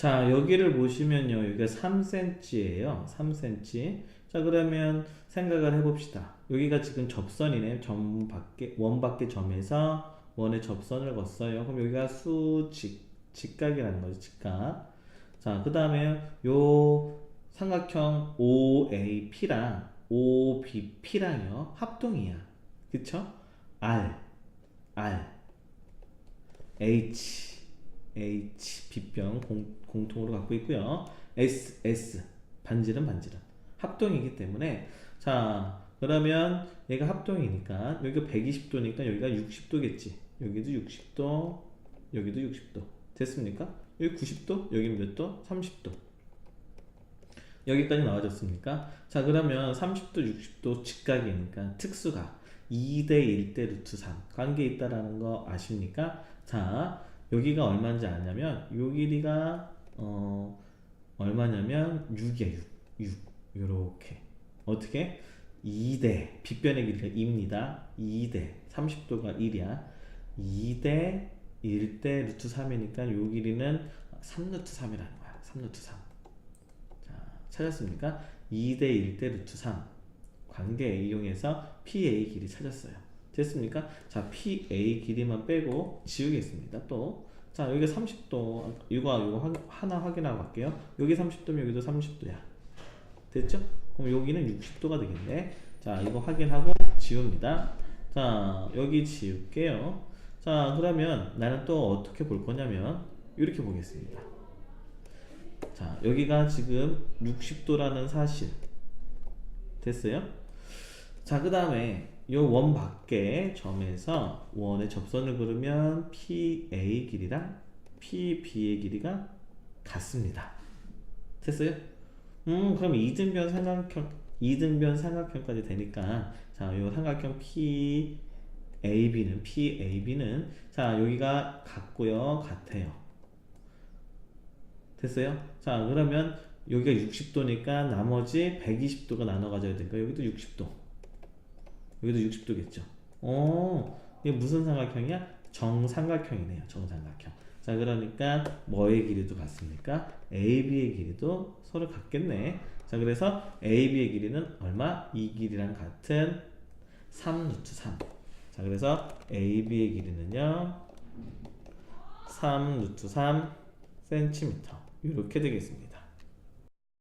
자, 여기를 보시면요. 여기가 3cm예요. 3cm. 자, 그러면 생각을 해봅시다. 여기가 지금 접선이네. 점 밖에, 원 밖의 점에서 원의 접선을 걷어요. 그럼 여기가 수직, 직각이라는 거죠. 직각. 자, 그 다음에 요 삼각형 OAP랑 OBP랑요. 합동이야. 그쵸? R, R, H, H, B병 공, 공통으로 갖고 있고요. S, S, 반지름, 반지름. 합동이기 때문에 자, 그러면 얘가 합동이니까 여기가 120도니까 여기가 60도겠지. 여기도 60도, 여기도 60도. 됐습니까? 여기 90도, 여기 몇 도? 30도. 여기까지 나와졌습니까? 자, 그러면 30도, 60도 직각이니까 특수가 2대 1대 루트 3 관계 있다라는 거 아십니까? 자, 여기가 얼마인지 아냐면 요 길이가 어 얼마냐면 6이야 6 6 요렇게 어떻게 2대 빗변의 길이가 2입니다 2대 30도가 1이야 2대 1대 루트 3이니까 요 길이는 3 루트 3이라는 거야 3 루트 3 자, 찾았습니까? 2대 1대 루트 3 관계 이용해서 PA 길이 찾았어요. 됐습니까? 자, PA 길이만 빼고 지우겠습니다. 또. 자, 여기 30도. 이거, 이거 확- 하나 확인하고 갈게요. 여기 30도면 여기도 30도야. 됐죠? 그럼 여기는 60도가 되겠네. 자, 이거 확인하고 지웁니다. 자, 여기 지울게요. 자, 그러면 나는 또 어떻게 볼 거냐면, 이렇게 보겠습니다. 자, 여기가 지금 60도라는 사실. 됐어요? 자, 그 다음에 이원 밖의 점에서 원의 접선을 그으면 PA 길이랑 PB의 길이가 같습니다. 됐어요? 음, 그럼 이등변 삼각형, 이등변 삼각형까지 되니까 자, 이 삼각형 PAB는 PAB는 자, 여기가 같고요, 같아요. 됐어요? 자, 그러면 여기가 60도니까 나머지 120도가 나눠 가져야 되니까 여기도 60도. 여기도 60도겠죠. 어, 이게 무슨 삼각형이야? 정삼각형이네요. 정삼각형. 자, 그러니까 뭐의 길이도 같습니까? AB의 길이도 서로 같겠네. 자, 그래서 AB의 길이는 얼마? 이 길이랑 같은 3루트 3. 자, 그래서 AB의 길이는요. 3루트 3 cm. 이렇게 되겠습니다.